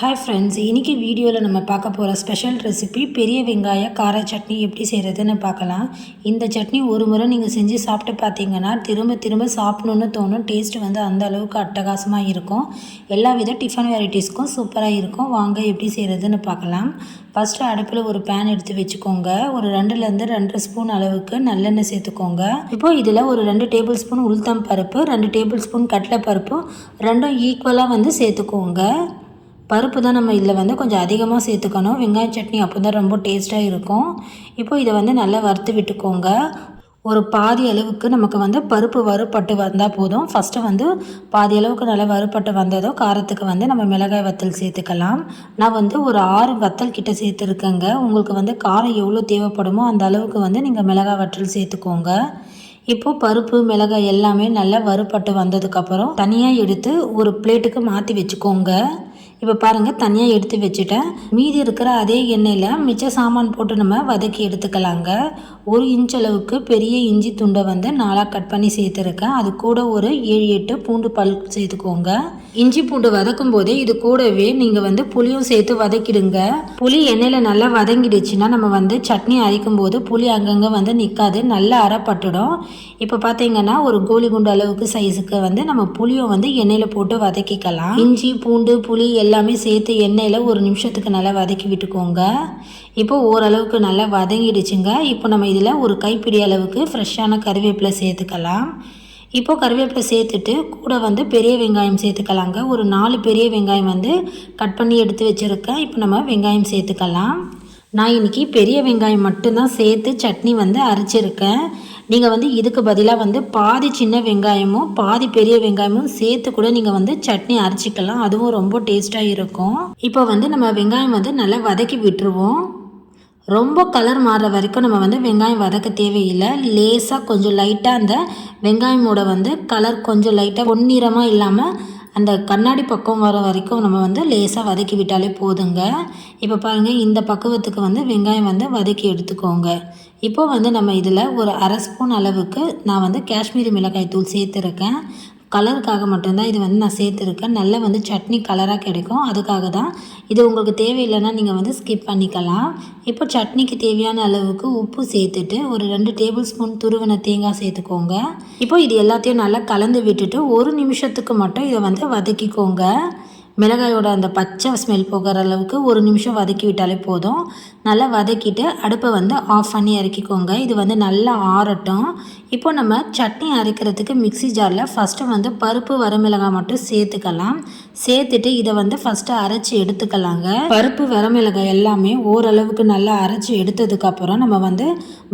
Hi friends இன்றைக்கி வீடியோவில் நம்ம பார்க்க போகிற ஸ்பெஷல் ரெசிபி பெரிய வெங்காய கார சட்னி எப்படி செய்கிறதுன்னு பார்க்கலாம். இந்த சட்னி ஒரு முறை நீங்கள் செஞ்சு சாப்பிட்டு பார்த்தீங்கன்னா திரும்ப திரும்ப சாப்பிடணுன்னு தோணும். டேஸ்ட் வந்து அந்த அளவுக்கு அட்டகாசமாக இருக்கும். எல்லா வித டிஃபன் வெரைட்டிஸ்க்கும் சூப்பராக இருக்கும். வாங்க எப்படி செய்கிறதுன்னு பார்க்கலாம். ஃபஸ்ட்டு அடுப்பில் ஒரு பேன் எடுத்து வச்சுக்கோங்க. ஒரு ரெண்டுலேருந்து ரெண்டு ஸ்பூன் அளவுக்கு நல்லெண்ணெய் சேர்த்துக்கோங்க. இப்போ இதில் ஒரு ரெண்டு டேபிள் ஸ்பூன் உளுத்தம் பருப்பு ரெண்டு டேபிள் ஸ்பூன் கடலை பருப்பு ரெண்டும் ஈக்குவலாக வந்து சேர்த்துக்கோங்க. பருப்பு தான் நம்ம இதில் வந்து கொஞ்சம் அதிகமாக சேர்த்துக்கணும். வெங்காய சட்னி அப்போ தான் ரொம்ப டேஸ்ட்டாக இருக்கும். இப்போ இதை வந்து நல்லா வறுத்து விட்டுக்கோங்க. ஒரு பாதி அளவுக்கு நமக்கு வந்து பருப்பு வறுப்பட்டு வந்தால் போதும். ஃபஸ்ட்டு வந்து பாதி அளவுக்கு நல்லா வறுப்பட்டு வந்ததோ காரத்துக்கு வந்து நம்ம மிளகாய் வத்தல் சேர்த்துக்கலாம். நான் வந்து ஒரு ஆறு வத்தல் கிட்ட சேர்த்துருக்கேங்க. உங்களுக்கு வந்து காரம் எவ்வளோ தேவைப்படுமோ அந்த அளவுக்கு வந்து நீங்கள் மிளகாய் வற்றல் சேர்த்துக்கோங்க. இப்போது பருப்பு மிளகாய் எல்லாமே நல்லா வறுப்பட்டு வந்ததுக்கப்புறம் தனியாக எடுத்து ஒரு பிளேட்டுக்கு மாற்றி வச்சுக்கோங்க. இப்போ பாருங்கள் தனியாக எடுத்து வச்சுட்டேன். மீதி இருக்கிற அதே எண்ணெயில் மிச்ச சாமான் போட்டு நம்ம வதக்கி எடுத்துக்கலாங்க. ஒரு இன்ச் அளவுக்கு பெரிய இஞ்சி துண்டை வந்து நாளாக கட் பண்ணி சேர்த்துருக்கேன். அது கூட ஒரு ஏழு எட்டு பூண்டு பல் சேர்த்துக்கோங்க. இஞ்சி பூண்டு வதக்கும் போதே இது கூடவே நீங்கள் வந்து புளியும் சேர்த்து வதக்கிடுங்க. புளி எண்ணெயில் நல்லா வதங்கிடுச்சுன்னா நம்ம வந்து சட்னி அரைக்கும் போது புளி அங்கங்கே வந்து நிற்காது நல்லா அறப்பட்டுடும் இப்போ பார்த்தீங்கன்னா ஒரு கோழி குண்டு அளவுக்கு சைஸுக்கு வந்து நம்ம புளியை வந்து எண்ணெயில் போட்டு வதக்கிக்கலாம். இஞ்சி பூண்டு புளி எல்லாம் எல்லாமே சேர்த்து எண்ணெயில் ஒரு நிமிஷத்துக்கு நல்லா வதக்கி விட்டுக்கோங்க. இப்போ ஓரளவுக்கு நல்லா வதங்கிடுச்சுங்க. இப்போ நம்ம இதில் ஒரு கைப்பிடி அளவுக்கு ஃப்ரெஷ்ஷான கருவேப்பிலை சேர்த்துக்கலாம். இப்போ கருவேப்பிலை சேர்த்துட்டு கூட வந்து பெரிய வெங்காயம் சேர்த்துக்கலாங்க. ஒரு நாலு பெரிய வெங்காயம் வந்து கட் பண்ணி எடுத்து வச்சுருக்கேன் இப்போ நம்ம வெங்காயம் சேர்த்துக்கலாம். நான் இன்றைக்கி பெரிய வெங்காயம் மட்டும்தான் சேர்த்து சட்னி வந்து அரைச்சிருக்கேன். நீங்கள் வந்து இதுக்கு பதிலாக வந்து பாதி சின்ன வெங்காயமும் பாதி பெரிய வெங்காயமும் சேர்த்து கூட நீங்கள் வந்து சட்னி அரைச்சிக்கலாம். அதுவும் ரொம்ப டேஸ்ட்டாக இருக்கும். இப்போ வந்து நம்ம வெங்காயம் வந்து நல்லா வதக்கி விட்டுருவோம். ரொம்ப கலர் மாறுற வரைக்கும் நம்ம வந்து வெங்காயம் வதக்க தேவையில்லை. லேசாக கொஞ்சம் லைட்டாக அந்த வெங்காயமோட வந்து கலர் கொஞ்சம் லைட்டாக பொன்னிறமாக இல்லாமல் அந்த கண்ணாடி பக்கம் வர வரைக்கும் நம்ம வந்து லேசாக வதக்கி விட்டாலே போதுங்க. இப்போ பாருங்கள் இந்த பக்குவத்துக்கு வந்து வெங்காயம் வந்து வதக்கி எடுத்துக்கோங்க. இப்போ வந்து நம்ம இதில் ஒரு அரை ஸ்பூன் அளவுக்கு நான் வந்து காஷ்மீரி மிளகாய் தூள் சேர்த்துருக்கேன். கலருக்காக மட்டும்தான் இது வந்து நான் சேர்த்துருக்கேன். நல்ல வந்து சட்னி கலராக கிடைக்கும். அதுக்காக தான் இது உங்களுக்கு தேவையில்லைன்னா நீங்கள் வந்து ஸ்கிப் பண்ணிக்கலாம். இப்போ சட்னிக்கு தேவையான அளவுக்கு உப்பு சேர்த்துட்டு ஒரு ரெண்டு டேபிள் ஸ்பூன் துருவின தேங்காய் சேர்த்துக்கோங்க. இப்போ இது எல்லாத்தையும் நல்லா கலந்து விட்டுட்டு ஒரு நிமிஷத்துக்கு மட்டும் இதை வந்து வதக்கிக்கோங்க. மிளகாயோட அந்த பச்சை ஸ்மெல் போகிற அளவுக்கு ஒரு நிமிஷம் வதக்கி விட்டாலே போதும். நல்லா வதக்கிட்டு அடுப்பை வந்து ஆஃப் பண்ணி இறக்கிக்கோங்க. இது வந்து நல்லா ஆறட்டும். இப்போ நம்ம சட்னி அரைக்கிறதுக்கு மிக்சி ஜாரில் ஃபஸ்ட்டு வந்து பருப்பு வரமிளகாய் மட்டும் சேர்த்துக்கலாம். சேர்த்துட்டு இதை வந்து ஃபஸ்ட்டு அரைச்சி எடுத்துக்கலாங்க. பருப்பு வரமிளகாய் எல்லாமே ஓரளவுக்கு நல்லா அரைச்சி எடுத்ததுக்கப்புறம் நம்ம வந்து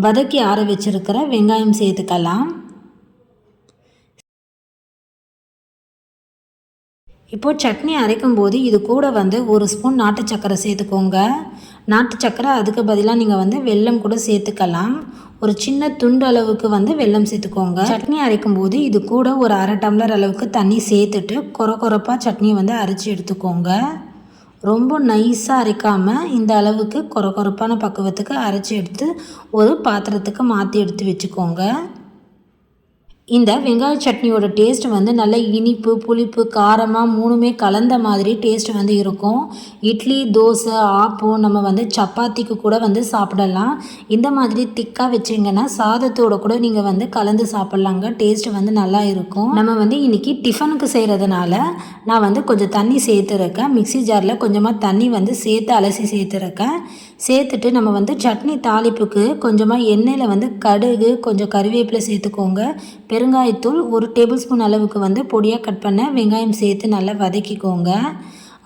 வதக்கி ஆற வச்சுருக்கிற வெங்காயம் சேர்த்துக்கலாம். இப்போது சட்னி அரைக்கும் போது இது கூட வந்து ஒரு ஸ்பூன் நாட்டு சக்கரை சேர்த்துக்கோங்க. நாட்டு சக்கரை அதுக்கு பதிலாக நீங்கள் வந்து வெல்லம் கூட சேர்த்துக்கலாம். ஒரு சின்ன துண்டு அளவுக்கு வந்து வெல்லம் சேர்த்துக்கோங்க. சட்னி அரைக்கும் போது இது கூட ஒரு அரை டம்ளர் அளவுக்கு தண்ணி சேர்த்துட்டு குறை குறைப்பாக சட்னியை வந்து அரைச்சி எடுத்துக்கோங்க. ரொம்ப நைஸாக அரைக்காமல் இந்த அளவுக்கு குறை குறைப்பான பக்குவத்துக்கு அரைச்சி எடுத்து ஒரு பாத்திரத்துக்கு மாற்றி எடுத்து வச்சுக்கோங்க. இந்த வெங்காய சட்னியோட டேஸ்ட் வந்து நல்ல இனிப்பு புளிப்பு காரமாக மூணுமே கலந்த மாதிரி டேஸ்ட் வந்து இருக்கும். இட்லி தோசை ஆப்பம் நம்ம வந்து சப்பாத்திக்கு கூட வந்து சாப்பிடலாம். இந்த மாதிரி திக்காக வச்சிங்கன்னா சாதத்தோட கூட நீங்கள் வந்து கலந்து சாப்பிட்லாங்க. டேஸ்ட் வந்து நல்லா இருக்கும். நம்ம வந்து இன்றைக்கி டிஃபனுக்கு செய்கிறதுனால நான் வந்து கொஞ்சம் தண்ணி சேர்த்துருக்கேன். மிக்சி ஜாரில் கொஞ்சமாக தண்ணி வந்து சேர்த்து அலசி சேர்த்துருக்கேன். சேர்த்துட்டு நம்ம வந்து சட்னி தாளிப்புக்கு கொஞ்சமாக எண்ணெயில் வந்து கடுகு கொஞ்சம் கருவேப்பிலை சேர்த்துக்கோங்க. பெருங்காயத்தூள் ஒரு டேபிள் ஸ்பூன் அளவுக்கு வந்து பொடியாக கட் பண்ண வெங்காயம் சேர்த்து நல்லா வதக்கிக்கோங்க.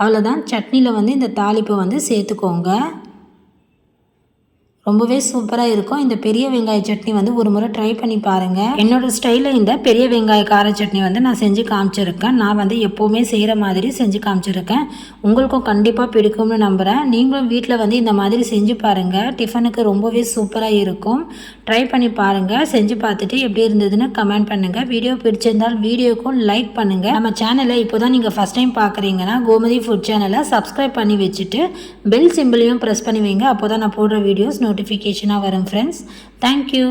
அவ்வளோதான் சட்னியில் வந்து இந்த தாளிப்பை வந்து சேர்த்துக்கோங்க. ரொம்பவே சூப்பராக இருக்கும். இந்த பெரிய வெங்காய சட்னி வந்து ஒரு முறை ட்ரை பண்ணி பாருங்கள் என்னோடய ஸ்டைலில் இந்த பெரிய வெங்காய கார சட்னி வந்து நான் செஞ்சு காமிச்சிருக்கேன். நான் வந்து எப்போவுமே செய்கிற மாதிரி செஞ்சு காமிச்சிருக்கேன். உங்களுக்கும் கண்டிப்பாக பிடிக்கும்னு நம்புகிறேன் நீங்களும் வீட்டில் வந்து இந்த மாதிரி செஞ்சு பாருங்கள் டிஃபனுக்கு ரொம்பவே சூப்பராக இருக்கும். ட்ரை பண்ணி பாருங்கள் செஞ்சு பார்த்துட்டு எப்படி இருந்ததுன்னு கமெண்ட் பண்ணுங்கள் வீடியோ பிடிச்சிருந்தால் வீடியோக்கும் லைக் பண்ணுங்கள் நம்ம சேனலை இப்போ தான் நீங்கள் ஃபஸ்ட் டைம் பார்க்குறீங்கன்னா கோமதி ஃபுட் சேனலை சப்ஸ்கிரைப் பண்ணி வச்சுட்டு பெல் சிம்பிளையும் ப்ரெஸ் பண்ணி வைங்க. அப்போ தான் நான் போடுற வீடியோஸ் நோட் நோட்டிஃபிகேஷனாக வரும் ஃப்ரெண்ட்ஸ் தேங்க்யூ